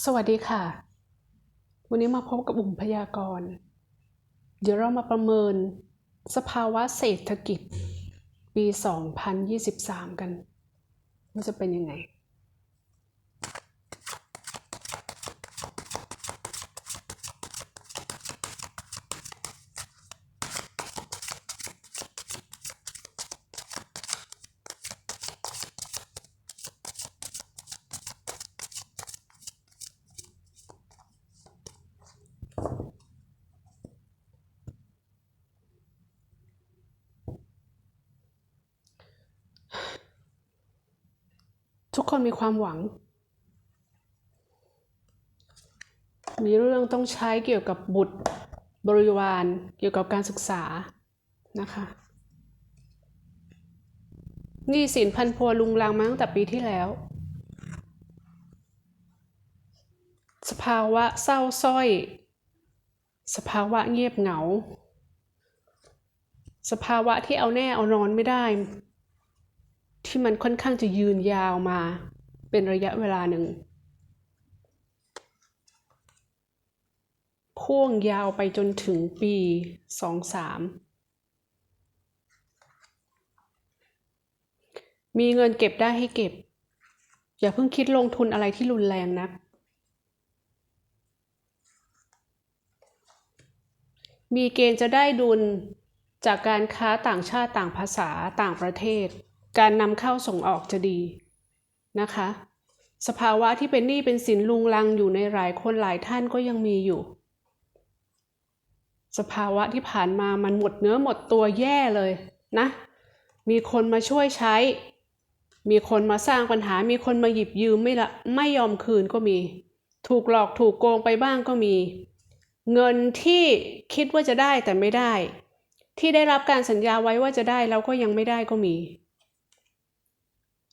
สวัสดีค่ะ วันนี้มาพบกับอุ่มพยากรณ์ เดี๋ยวเรามาประเมินสภาวะเศรษฐกิจ ปี 2023 กันว่าจะเป็นยังไง ทุกคนมีความหวัง มีเรื่องต้องใช้เกี่ยวกับบุตรบริวาร เกี่ยวกับการศึกษานะคะหนี่สินพันพัวลุงลังมาตั้งแต่ปีที่แล้ว สภาวะเศร้าสร้อย สภาวะเงียบเหงา สภาวะที่เอาแน่เอานอนไม่ได้ ที่มันค่อนข้างจะยืนยาวมา เป็นระยะเวลาหนึ่งพ่วงยาวไปจนถึงปีสองสามมีเงินเก็บได้ให้เก็บ อย่าเพิ่งคิดลงทุนอะไรที่รุนแรงนัก มีเกณฑ์จะได้ดุลจากการค้าต่างชาติต่างภาษาต่างประเทศ การนำเข้าส่งออกจะดีนะคะ สภาวะที่เป็นหนี้เป็นสินลุงลังอยู่ในหลายคนหลายท่านก็ยังมีอยู่ สภาวะที่ผ่านมามันหมดเนื้อหมดตัวแย่เลยนะ มีคนมาช่วยใช้ มีคนมาสร้างปัญหา มีคนมาหยิบยืมไม่ละไม่ยอมคืนก็มี ถูกหลอกถูกโกงไปบ้างก็มี เงินที่คิดว่าจะได้แต่ไม่ได้ ที่ได้รับการสัญญาไว้ว่าจะได้แล้วก็ยังไม่ได้ก็มี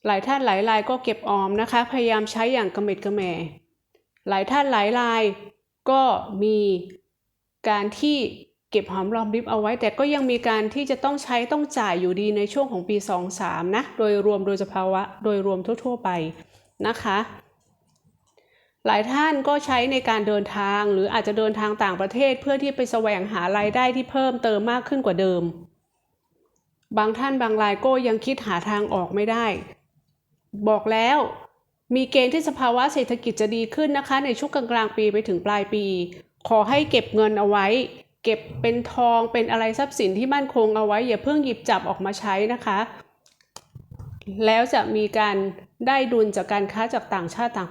หลายท่านหลายรายก็เก็บออมนะคะ พยายามใช้อย่างกระเม็ดกระแหมหลายท่านหลายรายก็มีการที่เก็บหอมรอมริบเอาไว้ แต่ก็ยังมีการที่จะต้องใช้ต้องจ่ายอยู่ดีในช่วงของปี 2-3 นะ โดยรวมโดยสภาวะโดยรวมทั่ว ๆ ไปนะคะ หลายท่านก็ใช้ในการเดินทางหรืออาจจะเดินทางต่างประเทศ เพื่อที่ไปแสวงหารายได้ที่เพิ่มเติมมากขึ้นกว่าเดิม บางท่านบางรายก็ยังคิดหาทางออกไม่ได้ บอกแล้ว มีเกณฑ์ที่สภาวะเศรษฐกิจจะดีขึ้นนะคะ ในช่วงกลางๆปีไปถึงปลายปี ขอให้เก็บเงินเอาไว้ เก็บเป็นทองเป็นอะไรทรัพย์สินที่มั่นคงเอาไว้ อย่าเพิ่งหยิบจับออกมาใช้นะคะ แล้วจะมีการได้ดุลจากการค้าจากต่างชาติต่าง